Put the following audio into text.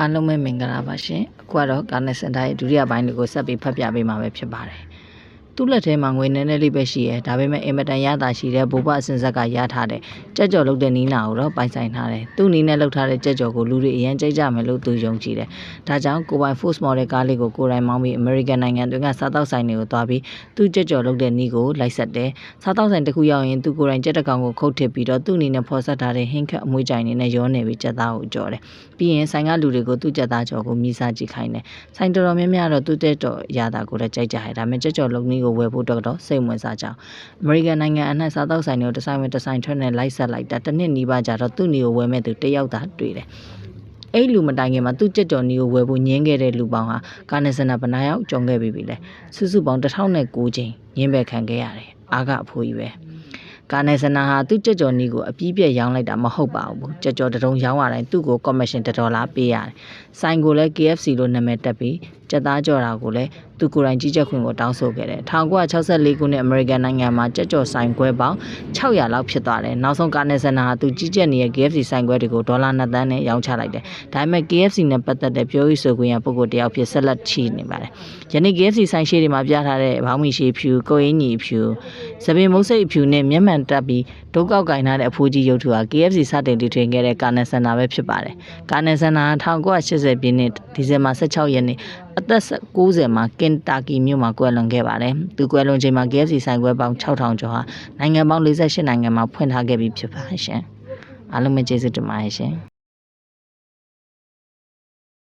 အားလုံးပဲမင်္ဂလာပါရှင်အခုကတော့ကာနယ်စင်တာရဲ့ဒုတိယပိုင်းတွေကိုဆက်ပြီးဖတ်ပြပေးမှာပဲဖြစ်ပါတယ် သူ့လက်ထဲမှာငွေနည်းနည်းလေးပဲရှိရဲဒါပေမဲ့အင်မတန်ရတာရှိတဲ့ဘိုးဘအစင်ဆက်ကရထားတဲ့ကြက်ကြော်လုတ်တဲ့နီးနာကိုတော့ပိုင်ဆိုင်ထားတယ်သူ့နီးနဲ့လုတ်ထားတဲ့ကြက်ကြော်ကိုလူတွေအရင်ကြိုက်ကြမယ်လို့သူယုံကြည်တယ်ဒါကြောင့်ကိုပိုင် Force Model ကားလေးကိုကိုယ်တိုင်မောင်းပြီး American နိုင်ငံတွင်ကစားတောက်ဆိုင်တွေကိုသွားပြီးသူ့ကြက်ကြော်လုတ်တဲ့နီးကိုလိုက်ဆက်တယ်စားတောက်ဆိုင်တစ်ခုရောက်ရင်သူကိုယ်တိုင်ကြက်တကောင်ကိုခုတ်ထစ်ပြီးတော့သူ့နီးနဲ့ဖော်ဆက်ထားတဲ့ဟင်းခတ်အမွှေးကြိုင်နေနဲ့ရောနေပြီးကြက်သားကိုကြော်တယ်ပြီးရင်ဆိုင်ကလူတွေကိုသူ့ကြက်သားကြော်ကိုမြည်စားကြည့်ခိုင်းတယ်ဆိုင်တော်တော်များများတော့သူ့တဲ့တော်ရတာကိုလည်းကြိုက်ကြတယ်ဒါပေမဲ့ကြက်ကြော်လုတ်နီးကိုဝယ်ဖို့တော့တော့စိတ်ဝင်စားကြအောင်အမေရိကန်နိုင်ငံအနှံ့စားတောက်ဆိုင်တွေကိုတစ်ဆိုင်ဝင်တစ်ဆိုင်ထွက်နဲ့လိုက်ဆက်လိုက်တာတစ်နှစ်နီးပါးကြာတော့သူ့နေကိုဝယ်မဲ့သူတစ်ယောက်သာတွေ့တယ်။အဲ့လူမတိုင်ခင်မှာသူ့ကြက်ကြော်နီကိုဝယ်ဖို့ညင်းခဲ့တဲ့လူပေါင်းဟာကာနေစနာဗနာရောက်ကြုံခဲ့ပြီပြီလေ။စုစုပေါင်း1009ချိန်ညင်းပဲခံခဲ့ရတယ်။အားကအဖိုးကြီးပဲ။ ကာနေစနာဟာသူ့ကြက်ကြော်နီကိုအပြည့်ပြည့်ရောင်းလိုက်တာမဟုတ်ပါဘူး။ကြက်ကြော်တစ်တုံးရောင်းရတိုင်းသူ့ကိုကော်မရှင်1ဒေါ်လာပေးရတယ်။ဆိုင်ကိုလည်း KFC လို့နာမည်တက်ပြီးကြက်သားကြော်တာကိုလည်းသူကိုယ်တိုင်ကြီးကြပ်ခွင့်ကိုတောင်းဆိုခဲ့တယ်1964ခုနှစ်အမေရိကန်နိုင်ငံမှာကြက်ကြော်ဆိုင်ခွဲပေါင်း600လောက်ဖြစ်သွားတယ်နောက်ဆုံးကာနေစနာဟာသူကြီးကြပ်နေတဲ့ KFC ဆိုင်ခွဲတွေကိုဒေါ်လာ2သန်းနဲ့ရောင်းချလိုက်တယ်ဒါပေမဲ့ KFC နဲ့ပတ်သက်တဲ့ပြောရေးဆိုခွင့်ရပုဂ္ဂိုလ်တယောက်ဖြစ်ဆက်လက်ချီနေပါတယ်ယနေ့ KFC ဆိုင်ရှိတွေမှာပြထားတဲ့ဘောင်းမီရှိဖြူကိုအင်းကြီးဖြူ စပင်မုတ်စိတ်ဖြူနဲ့မျက်မှန်တက်ပြီးဒုတ်ကောက်ကင်ထားတဲ့အဖိုးကြီးရုပ်ထုဟာ KFC စတင်တည်ထွင်ခဲ့တဲ့ကာနေစနာပဲဖြစ်ပါတယ်ကာနေစနာ1980ပြည့်နှစ်ဒီဇင်ဘာ16ရက်နေ့အသက်90မှာကင်တာကီမြို့မှာကွယ်လွန်ခဲ့ပါတယ်။သူကွယ်လွန်ချိန်မှာ KFC ဆိုင်ခွဲပေါင်း6000ကျော်ဟာနိုင်ငံပေါင်း48နိုင်ငံမှာဖွင့်ထားခဲ့ပြီးဖြစ်ပါတယ်ရှင်။အားလုံးပဲကျေးဇူးတင်ပါတယ်ရှင်။